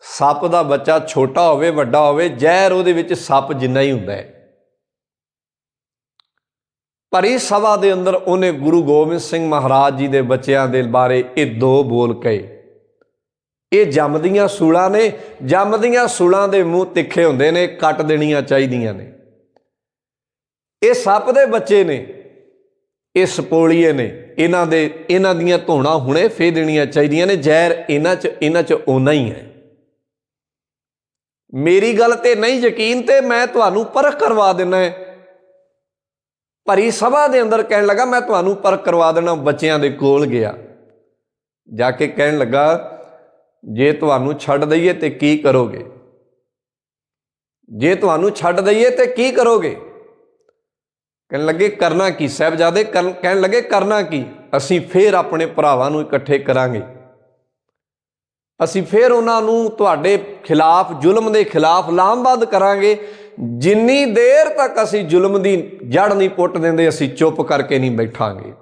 ਸੱਪ ਦਾ ਬੱਚਾ ਛੋਟਾ ਹੋਵੇ, ਵੱਡਾ ਹੋਵੇ, ਜ਼ਹਿਰ ਉਹਦੇ ਵਿੱਚ ਸੱਪ ਜਿੰਨਾ ਹੀ ਹੁੰਦਾ ਹੈ। ਭਰੀ ਸਭਾ ਦੇ ਅੰਦਰ ਉਹਨੇ ਗੁਰੂ ਗੋਬਿੰਦ ਸਿੰਘ ਮਹਾਰਾਜ ਜੀ ਦੇ ਬੱਚਿਆਂ ਦੇ ਬਾਰੇ ਇਹ ਦੋ ਬੋਲ ਕਹੇ। ਇਹ ਜੰਮਦੀਆਂ ਸੂਲਾਂ ਨੇ, ਜੰਮਦੀਆਂ ਸੂਲਾਂ ਦੇ ਮੂੰਹ ਤਿੱਖੇ ਹੁੰਦੇ ਨੇ, ਕੱਟ ਦੇਣੀਆਂ ਚਾਹੀਦੀਆਂ ਨੇ। ਇਹ ਸੱਪ ਦੇ ਬੱਚੇ ਨੇ, ਇਹ ਸਪੋਲੀਏ ਨੇ, ਇਹਨਾਂ ਦੇ, ਇਹਨਾਂ ਦੀਆਂ ਧੋਣਾ ਹੁਣੇ ਫੇ ਦੇਣੀਆਂ ਚਾਹੀਦੀਆਂ ਨੇ, ਜ਼ਹਿਰ ਇਹਨਾਂ 'ਚ ਇਹਨਾਂ 'ਚ ਓਨਾ ਹੀ ਹੈ। ਮੇਰੀ ਗੱਲ ਤੇ ਨਹੀਂ ਯਕੀਨ ਤੇ ਮੈਂ ਤੁਹਾਨੂੰ ਪਰਖ ਕਰਵਾ ਦੇਣਾ ਹੈ। ਭਰੀ ਸਭਾ ਦੇ ਅੰਦਰ ਕਹਿਣ ਲੱਗਾ, ਮੈਂ ਤੁਹਾਨੂੰ ਪਰਖ ਕਰਵਾ ਦੇਣਾ ਬੱਚਿਆਂ ਦੇ ਕੋਲ ਗਿਆ। ਜਾ ਕੇ ਕਹਿਣ ਲੱਗਾ ਜੇ ਤੁਹਾਨੂੰ ਛੱਡ ਦਈਏ ਤੇ ਕੀ ਕਰੋਗੇ? ਜੇ ਤੁਹਾਨੂੰ ਛੱਡ ਦਈਏ ਤੇ ਕੀ ਕਰੋਗੇ? ਕਹਿਣ ਲੱਗੇ, ਕਰਨਾ ਕੀ? ਸਾਹਿਬਜ਼ਾਦੇ ਕਹਿਣ ਲੱਗੇ, ਕਰਨਾ ਕੀ? ਅਸੀਂ ਫੇਰ ਆਪਣੇ ਭਰਾਵਾਂ ਨੂੰ ਇਕੱਠੇ ਕਰਾਂਗੇ। ਅਸੀਂ ਫੇਰ ਉਹਨਾਂ ਨੂੰ ਤੁਹਾਡੇ ਖਿਲਾਫ, ਜ਼ੁਲਮ ਦੇ ਖਿਲਾਫ ਲਾਮਬੰਦ ਕਰਾਂਗੇ। ਜਿੰਨੀ ਦੇਰ ਤੱਕ ਅਸੀਂ ਜ਼ੁਲਮ ਦੀ ਜੜ ਨਹੀਂ ਪੁੱਟ ਦਿੰਦੇ, ਅਸੀਂ ਚੁੱਪ ਕਰਕੇ ਨਹੀਂ ਬੈਠਾਂਗੇ।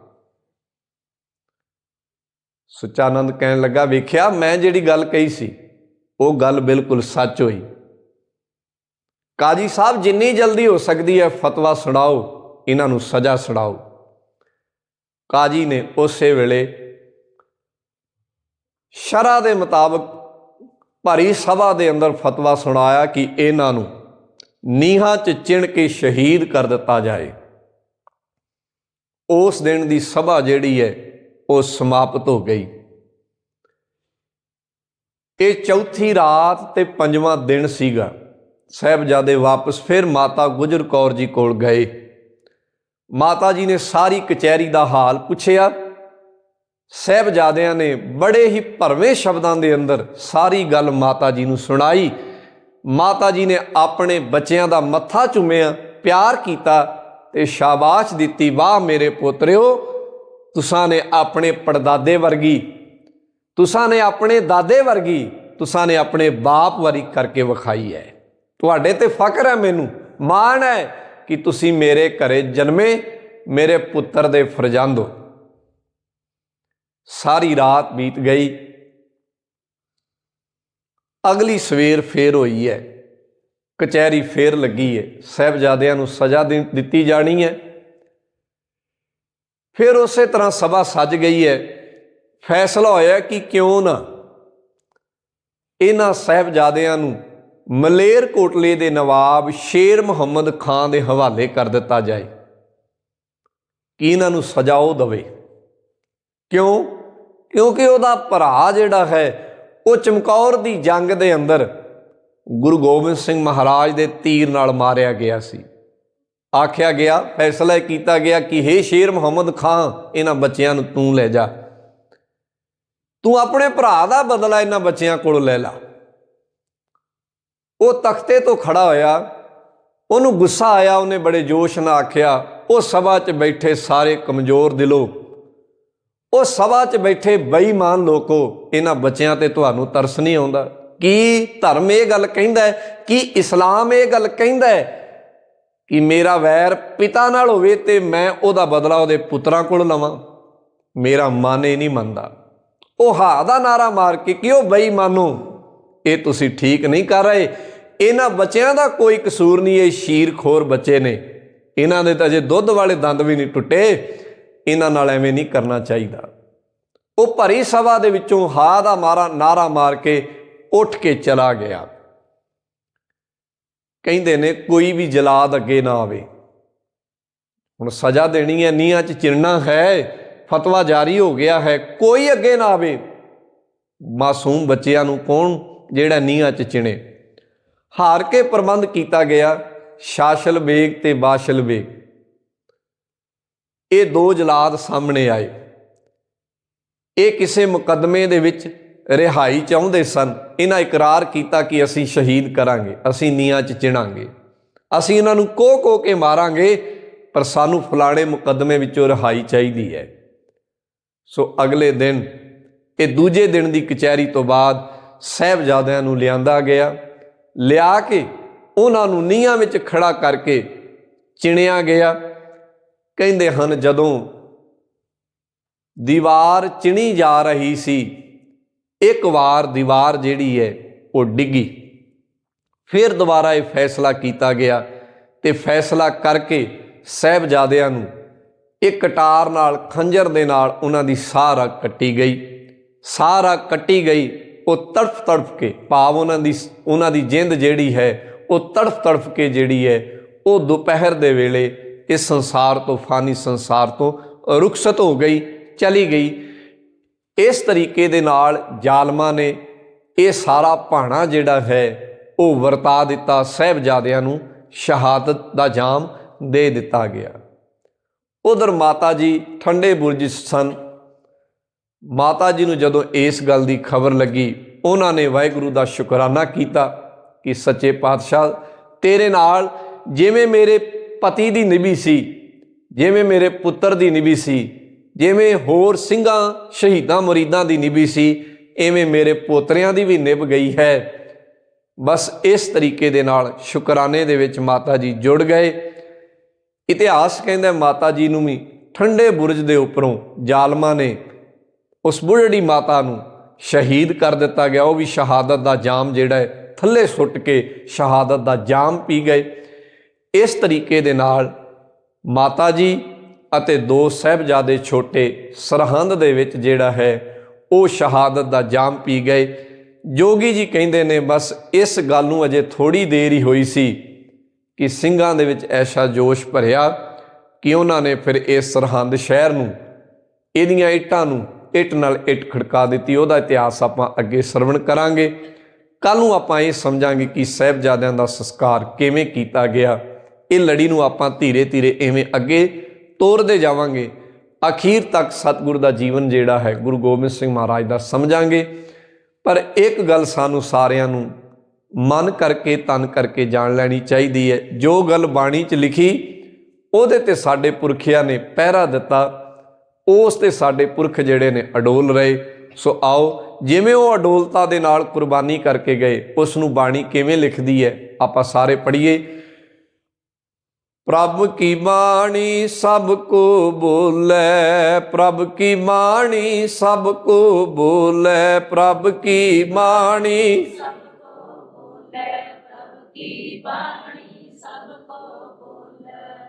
ਸੁਚਾਨੰਦ ਕਹਿਣ ਲੱਗਾ, ਵੇਖਿਆ, ਮੈਂ ਜਿਹੜੀ ਗੱਲ ਕਹੀ ਸੀ, ਉਹ ਗੱਲ ਬਿਲਕੁਲ ਸੱਚ ਹੋਈ। ਕਾਜੀ ਸਾਹਿਬ, ਜਿੰਨੀ ਜਲਦੀ ਹੋ ਸਕਦੀ ਹੈ, ਫਤਵਾ ਸੁਣਾਓ, ਇਹਨਾਂ ਨੂੰ ਸਜ਼ਾ ਸੁਣਾਓ। ਕਾਜੀ ਨੇ ਉਸੇ ਵੇਲੇ ਸ਼ਰਾ ਦੇ ਮੁਤਾਬਕ ਭਾਰੀ ਸਭਾ ਦੇ ਅੰਦਰ ਫਤਵਾ ਸੁਣਾਇਆ ਕਿ ਇਹਨਾਂ ਨੂੰ ਨੀਹਾਂ 'ਚ ਚਿਣ ਕੇ ਸ਼ਹੀਦ ਕਰ ਦਿੱਤਾ ਜਾਏ। ਉਸ ਦਿਨ ਦੀ ਸਭਾ ਜਿਹੜੀ ਹੈ ਉਹ ਸਮਾਪਤ ਹੋ ਗਈ। ਇਹ ਚੌਥੀ ਰਾਤ ਤੇ ਪੰਜਵਾਂ ਦਿਨ ਸੀਗਾ। ਸਹਿਬਜ਼ਾਦੇ ਵਾਪਸ ਫਿਰ ਮਾਤਾ ਗੁਜਰ ਕੌਰ ਜੀ ਕੋਲ ਗਏ। ਮਾਤਾ ਜੀ ਨੇ ਸਾਰੀ ਕਚਹਿਰੀ ਦਾ ਹਾਲ ਪੁੱਛਿਆ। ਸਹਿਬਜ਼ਾਦਿਆਂ ਨੇ ਬੜੇ ਹੀ ਭਰਵੇਂ ਸ਼ਬਦਾਂ ਦੇ ਅੰਦਰ ਸਾਰੀ ਗੱਲ ਮਾਤਾ ਜੀ ਨੂੰ ਸੁਣਾਈ। ਮਾਤਾ ਜੀ ਨੇ ਆਪਣੇ ਬੱਚਿਆਂ ਦਾ ਮੱਥਾ ਚੁੰਮਿਆ ਪਿਆਰ ਕੀਤਾ ਤੇ ਸ਼ਾਬਾਸ਼ ਦਿੱਤੀ, ਵਾਹ ਮੇਰੇ ਪੁੱਤਰਿਓ ਤੁਸਾਂ ਨੇ ਆਪਣੇ ਪੜਦਾਦੇ ਵਰਗੀ, ਤੁਸਾਂ ਨੇ ਆਪਣੇ ਦਾਦੇ ਵਰਗੀ, ਤੁਸਾਂ ਨੇ ਆਪਣੇ ਬਾਪ ਵਰਗੀ ਕਰਕੇ ਵਿਖਾਈ ਹੈ। ਤੁਹਾਡੇ ਤੇ ਫਖਰ ਹੈ ਮੈਨੂੰ, ਮਾਣ ਹੈ ਕਿ ਤੁਸੀਂ ਮੇਰੇ ਘਰੇ ਜਨਮੇ, ਮੇਰੇ ਪੁੱਤਰ ਦੇ ਫਰਜ਼ੰਦ ਹੋ। ਸਾਰੀ ਰਾਤ ਬੀਤ ਗਈ। ਅਗਲੀ ਸਵੇਰ ਫੇਰ ਹੋਈ ਹੈ। ਕਚਹਿਰੀ ਫੇਰ ਲੱਗੀ ਹੈ। ਸਹਿਬਜ਼ਾਦਿਆਂ ਨੂੰ ਸਜ਼ਾ ਦਿੱਤੀ ਜਾਣੀ ਹੈ। ਫਿਰ ਉਸੇ ਤਰ੍ਹਾਂ ਸਭਾ ਸੱਜ ਗਈ ਹੈ। ਫੈਸਲਾ ਹੋਇਆ ਕਿ ਕਿਉਂ ਨਾ ਇਹਨਾਂ ਸਹਿਬਜ਼ਾਦਿਆਂ ਨੂੰ ਮਲੇਰ ਕੋਟਲੇ ਦੇ ਨਵਾਬ ਸ਼ੇਰ ਮੁਹੰਮਦ ਖਾਨ ਦੇ ਹਵਾਲੇ ਕਰ ਦਿੱਤਾ ਜਾਏ ਕਿ ਇਹਨਾਂ ਨੂੰ ਸਜ਼ਾ ਉਹ ਦਵੇ। ਕਿਉਂ? ਕਿਉਂਕਿ ਉਹਦਾ ਭਰਾ ਜਿਹੜਾ ਹੈ, ਉਹ ਚਮਕੌਰ ਦੀ ਜੰਗ ਦੇ ਅੰਦਰ ਗੁਰੂ ਗੋਬਿੰਦ ਸਿੰਘ ਮਹਾਰਾਜ ਦੇ ਤੀਰ ਨਾਲ ਮਾਰਿਆ ਗਿਆ ਸੀ। ਆਖਿਆ ਗਿਆ, ਫੈਸਲਾ ਕੀਤਾ ਗਿਆ ਕਿ ਹੇ ਸ਼ੇਰ ਮੁਹੰਮਦ ਖਾਨ ਇਹਨਾਂ ਬੱਚਿਆਂ ਨੂੰ ਤੂੰ ਲੈ ਜਾ। ਤੂੰ ਆਪਣੇ ਭਰਾ ਦਾ ਬਦਲਾ ਇਹਨਾਂ ਬੱਚਿਆਂ ਕੋਲੋਂ ਲੈ ਲਾ। ਉਹ ਤਖਤੇ ਤੋਂ ਖੜਾ ਹੋਇਆ, ਉਹਨੂੰ ਗੁੱਸਾ ਆਇਆ, ਉਹਨੇ ਬੜੇ ਜੋਸ਼ ਨਾਲ ਆਖਿਆ, ਉਹ ਸਭਾ 'ਚ ਬੈਠੇ ਸਾਰੇ ਕਮਜ਼ੋਰ ਦਿਲੋਂ, ਉਹ ਸਭਾ 'ਚ ਬੈਠੇ ਬੇਈਮਾਨ ਲੋਕੋ, ਇਹਨਾਂ ਬੱਚਿਆਂ ਤੇ ਤੁਹਾਨੂੰ ਤਰਸ ਨਹੀਂ ਆਉਂਦਾ। ਕੀ ਧਰਮ ਇਹ ਗੱਲ ਕਹਿੰਦਾ ਹੈ? ਕਿ ਇਸਲਾਮ ਇਹ ਗੱਲ ਕਹਿੰਦਾ ਹੈ? ਕਿ ਮੇਰਾ ਵੈਰ ਪਿਤਾ ਨਾਲ ਹੋਵੇ ਤੇ ਮੈਂ ਉਹਦਾ ਬਦਲਾ ਉਹਦੇ ਪੁੱਤਰਾਂ ਕੋਲ ਲਵਾਂ। ਮੇਰਾ ਮਨ ਇਹ ਨਹੀਂ ਮੰਨਦਾ। ਉਹ ਹਾ ਦਾ ਨਾਰਾ ਮਾਰ ਕੇ ਕਿ ਉਹ ਬੇਈਮਾਨੋ? ਇਹ ਤੁਸੀਂ ਠੀਕ ਨਹੀਂ ਕਰ ਰਹੇ। ਇਹਨਾਂ ਬੱਚਿਆਂ ਦਾ ਕੋਈ ਕਸੂਰ ਨਹੀਂ, ਇਹ ਸ਼ੀਰਖੋਰ ਬੱਚੇ ਨੇ। ਇਹਨਾਂ ਦੇ ਤਾਂ ਅਜੇ ਦੁੱਧ ਵਾਲੇ ਦੰਦ ਵੀ ਨਹੀਂ ਟੁੱਟੇ। ਇਹਨਾਂ ਨਾਲ ਐਵੇਂ ਨਹੀਂ ਕਰਨਾ ਚਾਹੀਦਾ। ਉਹ ਭਰੀ ਸਭਾ ਦੇ ਵਿੱਚੋਂ ਹਾ ਦਾ ਮਾਰਾ ਨਾਰਾ ਮਾਰ ਕੇ ਉੱਠ ਕੇ ਚਲਾ ਗਿਆ। ਕਹਿੰਦੇ ਨੇ ਕੋਈ ਵੀ ਜਲਾਦ ਅੱਗੇ ਨਾ ਆਵੇ। ਹੁਣ ਸਜ਼ਾ ਦੇਣੀ ਹੈ, ਨੀਹਾਂ 'ਚ ਚਿਰਨਾ ਹੈ, ਫਤਵਾ ਜਾਰੀ ਹੋ ਗਿਆ ਹੈ, ਕੋਈ ਅੱਗੇ ਨਾ ਆਵੇ। ਮਾਸੂਮ ਬੱਚਿਆਂ ਨੂੰ ਕੌਣ ਜਿਹੜਾ ਨੀਹਾਂ 'ਚ ਚਿਣੇ? ਹਾਰ ਕੇ ਪ੍ਰਬੰਧ ਕੀਤਾ ਗਿਆ, ਸ਼ਾਸ਼ਲ ਬੇਗ ਤੇ ਬਾਸ਼ਲ ਬੇਗ। ਇਹ ਦੋ ਜਲਾਦ ਸਾਹਮਣੇ ਆਏ। ਇਹ ਕਿਸੇ ਮੁਕੱਦਮੇ ਦੇ ਵਿੱਚ ਰਿਹਾਈ ਚਾਹੁੰਦੇ ਸਨ, ਇਹਨਾਂ ਇਕਰਾਰ ਕੀਤਾ ਕਿ ਅਸੀਂ ਸ਼ਹੀਦ ਕਰਾਂਗੇ, ਅਸੀਂ ਨੀਹਾਂ 'ਚ ਚਿਣਾਂਗੇ। ਅਸੀਂ ਇਹਨਾਂ ਨੂੰ ਕੋਹ ਕੋਹ ਕੇ ਮਾਰਾਂਗੇ, ਪਰ ਸਾਨੂੰ ਫਲਾਣੇ ਮੁਕੱਦਮੇ ਵਿੱਚੋਂ ਰਿਹਾਈ ਚਾਹੀਦੀ ਹੈ। ਸੋ ਅਗਲੇ ਦਿਨ, ਇਹ ਦੂਜੇ ਦਿਨ ਦੀ ਕਚਹਿਰੀ ਤੋਂ ਬਾਅਦ ਸਹਿਬਜ਼ਾਦਿਆਂ ਨੂੰ ਲਿਆਂਦਾ ਗਿਆ। ਲਿਆ ਕੇ ਉਹਨਾਂ ਨੂੰ ਨੀਹਾਂ ਵਿੱਚ ਖੜਾ ਕਰਕੇ ਚਿਣਿਆ ਗਿਆ। ਕਹਿੰਦੇ ਹਨ, ਜਦੋਂ ਦੀਵਾਰ ਚਿਣੀ ਜਾ ਰਹੀ ਸੀ ਇੱਕ ਵਾਰ ਦੀਵਾਰ ਜਿਹੜੀ ਹੈ ਉਹ ਡਿੱਗੀ। ਫਿਰ ਦੁਬਾਰਾ ਇਹ ਫੈਸਲਾ ਕੀਤਾ ਗਿਆ ਤੇ ਫੈਸਲਾ ਕਰਕੇ ਸਹਿਬਜ਼ਾਦਿਆਂ ਨੂੰ ਇੱਕ ਕਟਾਰ ਨਾਲ, ਖੰਜਰ ਦੇ ਨਾਲ ਉਹਨਾਂ ਦੀ ਸਾਰਾ ਕੱਟੀ ਗਈ। ਸਾਰਾ ਕੱਟੀ ਗਈ, ਉਹ ਤੜਫ ਤੜਫ ਕੇ, ਭਾਵ ਉਹਨਾਂ ਦੀ ਉਹਨਾਂ ਦੀ ਜਿੰਦ ਜਿਹੜੀ ਹੈ, ਉਹ ਤੜਫ ਤੜਫ ਕੇ ਜਿਹੜੀ ਹੈ, ਉਹ ਦੁਪਹਿਰ ਦੇ ਵੇਲੇ ਇਸ ਸੰਸਾਰ ਤੋਂ, ਫਾਨੀ ਸੰਸਾਰ ਤੋਂ ਰੁਖਸਤ ਹੋ ਗਈ, ਚਲੀ ਗਈ। ਇਸ ਤਰੀਕੇ ਦੇ ਨਾਲ ਜ਼ਾਲਮਾਂ ਨੇ ਇਹ ਸਾਰਾ ਭਾਣਾ ਜਿਹੜਾ ਹੈ, ਉਹ ਵਰਤਾ ਦਿੱਤਾ ਸਹਿਬਜ਼ਾਦਿਆਂ ਨੂੰ, ਸ਼ਹਾਦਤ ਦਾ ਜਾਮ ਦੇ ਦਿੱਤਾ ਗਿਆ। ਉਧਰ ਮਾਤਾ ਜੀ ਠੰਡੇ ਬੁਰਜ ਸਨ। ਮਾਤਾ ਜੀ ਨੂੰ ਜਦੋਂ ਇਸ ਗੱਲ ਦੀ ਖਬਰ ਲੱਗੀ, ਉਹਨਾਂ ਨੇ ਵਾਹਿਗੁਰੂ ਦਾ ਸ਼ੁਕਰਾਨਾ ਕੀਤਾ ਕਿ ਸੱਚੇ ਪਾਤਸ਼ਾਹ, ਤੇਰੇ ਨਾਲ ਜਿਵੇਂ ਮੇਰੇ ਪਤੀ ਦੀ ਨਿਭੀ ਸੀ, ਜਿਵੇਂ ਮੇਰੇ ਪੁੱਤਰ ਦੀ ਨਿਭੀ ਸੀ ਜਿਵੇਂ ਹੋਰ ਸਿੰਘਾਂ ਸ਼ਹੀਦਾਂ ਮੁਰੀਦਾਂ ਦੀ ਨਿਭੀ ਸੀ, ਐਵੇਂ ਮੇਰੇ ਪੋਤਰਿਆਂ ਦੀ ਵੀ ਨਿਭ ਗਈ ਹੈ। ਬਸ ਇਸ ਤਰੀਕੇ ਦੇ ਨਾਲ ਸ਼ੁਕਰਾਨੇ ਦੇ ਵਿੱਚ ਮਾਤਾ ਜੀ ਜੁੜ ਗਏ। ਇਤਿਹਾਸ ਕਹਿੰਦਾ ਮਾਤਾ ਜੀ ਨੂੰ ਵੀ ਠੰਡੇ ਬੁਰਜ ਦੇ ਉੱਪਰੋਂ ਜ਼ਾਲਮਾਂ ਨੇ ਉਸ ਬੁੱਢੜੀ ਮਾਤਾ ਨੂੰ ਸ਼ਹੀਦ ਕਰ ਦਿੱਤਾ ਗਿਆ। ਉਹ ਵੀ ਸ਼ਹਾਦਤ ਦਾ ਜਾਮ ਜਿਹੜਾ ਹੈ, ਥੱਲੇ ਸੁੱਟ ਕੇ ਸ਼ਹਾਦਤ ਦਾ ਜਾਮ ਪੀ ਗਏ। ਇਸ ਤਰੀਕੇ ਦੇ ਨਾਲ ਮਾਤਾ ਜੀ ਅਤੇ ਦੋ ਸਹਿਬਜ਼ਾਦੇ ਛੋਟੇ ਸਰਹੰਦ ਦੇ ਵਿੱਚ ਜਿਹੜਾ ਹੈ, ਉਹ ਸ਼ਹਾਦਤ ਦਾ ਜਾਮ ਪੀ ਗਏ। ਜੋਗੀ ਜੀ ਕਹਿੰਦੇ ਨੇ, ਬਸ ਇਸ ਗੱਲ ਨੂੰ ਅਜੇ ਥੋੜੀ ਦੇਰ ਹੀ ਹੋਈ ਸੀ ਕਿ ਸਿੰਘਾਂ ਦੇ ਵਿੱਚ ਐਸਾ ਜੋਸ਼ ਭਰਿਆ ਕਿ ਉਹਨਾਂ ਨੇ ਫਿਰ ਇਸ ਸਰਹੰਦ ਸ਼ਹਿਰ ਨੂੰ, ਇਹਦੀਆਂ ਇੱਟਾਂ ਨੂੰ ਇੱਟ ਨਾਲ ਇੱਟ ਖੜਕਾ ਦਿੱਤੀ। ਉਹਦਾ ਇਤਿਹਾਸ ਆਪਾਂ ਅੱਗੇ ਸਰਵਣ ਕਰਾਂਗੇ। ਕੱਲ ਨੂੰ ਆਪਾਂ ਇਹ ਸਮਝਾਂਗੇ ਕਿ ਸਹਿਬਜ਼ਾਦਿਆਂ ਦਾ ਸੰਸਕਾਰ ਕਿਵੇਂ ਕੀਤਾ ਗਿਆ। ਇਹ ਲੜੀ ਨੂੰ ਆਪਾਂ ਧੀਰੇ ਧੀਰੇ ਐਵੇਂ ਅੱਗੇ ਤੋਰਦੇ ਜਾਵਾਂਗੇ। ਅਖੀਰ ਤੱਕ ਸਤਿਗੁਰ ਦਾ ਜੀਵਨ ਜਿਹੜਾ ਹੈ, ਗੁਰੂ ਗੋਬਿੰਦ ਸਿੰਘ ਮਹਾਰਾਜ ਦਾ ਸਮਝਾਂਗੇ। ਪਰ ਇੱਕ ਗੱਲ ਸਾਨੂੰ ਸਾਰਿਆਂ ਨੂੰ ਮਨ ਕਰਕੇ, ਤਨ ਕਰਕੇ ਜਾਣ ਲੈਣੀ ਚਾਹੀਦੀ ਹੈ। ਜੋ ਗੱਲ ਬਾਣੀ 'ਚ ਲਿਖੀ, ਉਹਦੇ ਤੇ ਸਾਡੇ ਪੁਰਖਿਆਂ ਨੇ ਪਹਿਰਾ ਦਿੱਤਾ। ਉਸ ਤੇ ਸਾਡੇ ਪੁਰਖ ਜਿਹੜੇ ਨੇ ਅਡੋਲ ਰਹੇ। ਸੋ ਆਓ, ਜਿਵੇਂ ਉਹ ਅਡੋਲਤਾ ਦੇ ਨਾਲ ਕੁਰਬਾਨੀ ਕਰਕੇ ਗਏ, ਉਸ ਨੂੰ ਬਾਣੀ ਕਿਵੇਂ ਲਿਖਦੀ ਹੈ, ਆਪਾਂ ਸਾਰੇ ਪੜ੍ਹੀਏ। ਪ੍ਰਭ ਕੀ ਬਾਣੀ ਸਭ ਕੋ ਬੋਲੇ, ਪ੍ਰਭ ਕੀ ਬਾਣੀ ਸਭ ਕੋ ਬੋਲੇ, ਪ੍ਰਭ ਕੀ ਬਾਣੀ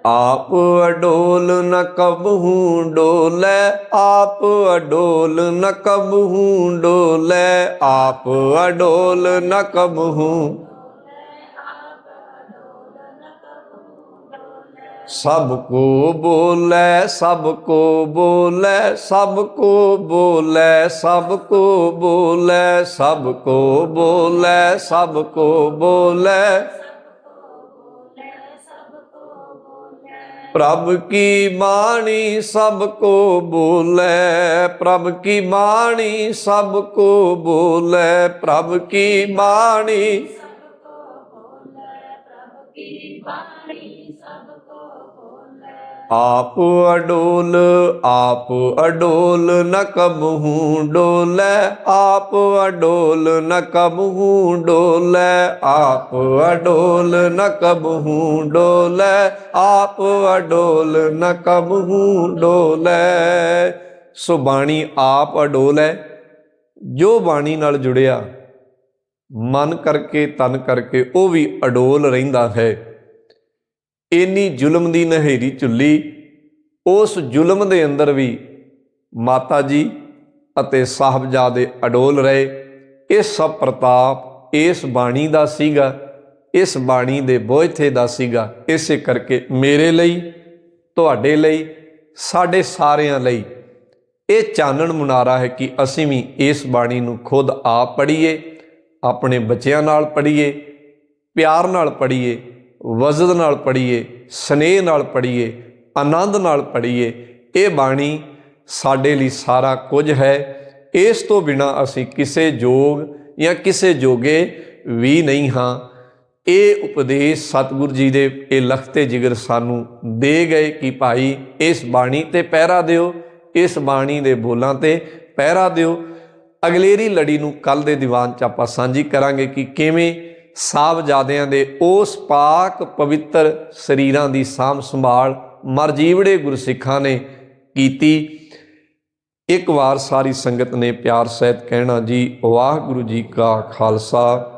ਆਪ ਅਡੋਲ ਨ ਕਬਹੂ ਡੋਲੇ, ਆਪ ਅਡੋਲ ਨ ਕਬਹੂ ਡੋਲੇ, ਆਪ ਅਡੋਲ ਨ ਕਬਹੂ ਸਭ ਕੋ ਬੋਲੇ, ਸਭ ਕੋ ਬੋਲੇ, ਸਭ ਕੋ ਬੋਲੇ, ਸਭ ਕੋ ਬੋਲੇ, ਸਭ ਕੋ ਬੋਲੇ, ਸਭ ਕੋ ਬੋਲੇ। ਪ੍ਰਭ ਕੀ ਬਾਣੀ, ਸਭ ਕੋ ਬੋਲੇ। ਪ੍ਰਭ ਕੀ ਬਾਣੀ, ਸਭ ਕੋ ਬੋਲੇ। ਪ੍ਰਭ ਕੀ ਬਾਣੀ ਆਪ ਅਡੋਲ ਆਪ ਅਡੋਲ ਨ ਕਬਹੂ ਡੋਲੇ, ਆਪ ਅਡੋਲ ਨ ਕਬਹੂ ਡੋਲੇ, ਆਪ ਅਡੋਲ ਨ ਕਬਹੂ ਡੋਲੇ, ਆਪ ਅਡੋਲ ਨ ਕਬਹੂ ਡੋਲੇ। ਸੋ ਬਾਣੀ ਆਪ ਅਡੋਲ ਹੈ ਜੋ ਬਾਣੀ ਨਾਲ ਜੁੜਿਆ, ਮਨ ਕਰਕੇ, ਤਨ ਕਰਕੇ ਉਹ ਵੀ ਅਡੋਲ ਰਹਿੰਦਾ ਹੈ। ਇੰਨੀ ਜ਼ੁਲਮ ਦੀ ਨਹਿਰੀ ਝੁੱਲੀ, ਉਸ ਜ਼ੁਲਮ ਦੇ ਅੰਦਰ ਵੀ ਮਾਤਾ ਜੀ ਅਤੇ ਸਾਹਿਬਜ਼ਾਦੇ ਅਡੋਲ ਰਹੇ। ਇਹ ਸਭ ਪ੍ਰਤਾਪ ਇਸ ਬਾਣੀ ਦਾ ਸੀਗਾ, ਇਸ ਬਾਣੀ ਦੇ ਬੋਝਥੇ ਦਾ ਸੀਗਾ। ਇਸੇ ਕਰਕੇ ਮੇਰੇ ਲਈ, ਤੁਹਾਡੇ ਲਈ, ਸਾਡੇ ਸਾਰਿਆਂ ਲਈ ਇਹ ਚਾਨਣ ਮੁਨਾਰਾ ਹੈ ਕਿ ਅਸੀਂ ਵੀ ਇਸ ਬਾਣੀ ਨੂੰ ਖੁਦ ਆਪ ਪੜ੍ਹੀਏ, ਆਪਣੇ ਬੱਚਿਆਂ ਨਾਲ ਪੜ੍ਹੀਏ, ਪਿਆਰ ਨਾਲ ਪੜ੍ਹੀਏ ਵਜ਼ਦ ਨਾਲ ਪੜ੍ਹੀਏ, ਸਨੇਹ ਨਾਲ ਪੜ੍ਹੀਏ, ਆਨੰਦ ਨਾਲ ਪੜ੍ਹੀਏ, ਇਹ ਬਾਣੀ ਸਾਡੇ ਲਈ ਸਾਰਾ ਕੁਝ ਹੈ। ਇਸ ਤੋਂ ਬਿਨਾ ਅਸੀਂ ਕਿਸੇ ਜੋਗ ਜਾਂ ਕਿਸੇ ਜੋਗੇ ਵੀ ਨਹੀਂ ਹਾਂ। ਇਹ ਉਪਦੇਸ਼ ਸਤਿਗੁਰੂ ਜੀ ਦੇ ਇਹ ਲਖਤੇ ਜਿਗਰ ਸਾਨੂੰ ਦੇ ਗਏ ਕਿ ਭਾਈ ਇਸ ਬਾਣੀ ਤੇ ਪਹਿਰਾ ਦਿਓ, ਇਸ ਬਾਣੀ ਦੇ ਬੋਲਾਂ ਤੇ ਪਹਿਰਾ ਦਿਓ। ਅਗਲੇਰੀ ਲੜੀ ਨੂੰ ਕੱਲ ਦੇ ਦੀਵਾਨ ਚ ਆਪਾਂ ਸਾਂਝੀ ਕਰਾਂਗੇ ਕਿ ਕਿਵੇਂ ਸਾਹਿਬਜ਼ਾਦਿਆਂ ਦੇ ਉਸ ਪਾਕ ਪਵਿੱਤਰ ਸਰੀਰਾਂ ਦੀ ਸਾਂਭ ਸੰਭਾਲ ਮਰਜੀਵੜੇ ਗੁਰਸਿੱਖਾਂ ਨੇ ਕੀਤੀ। ਇੱਕ ਵਾਰ ਸਾਰੀ ਸੰਗਤ ਨੇ ਪਿਆਰ ਸਹਿਤ ਕਹਿਣਾ, ਜੀ ਵਾਹਿਗੁਰੂ ਜੀ ਕਾ ਖਾਲਸਾ।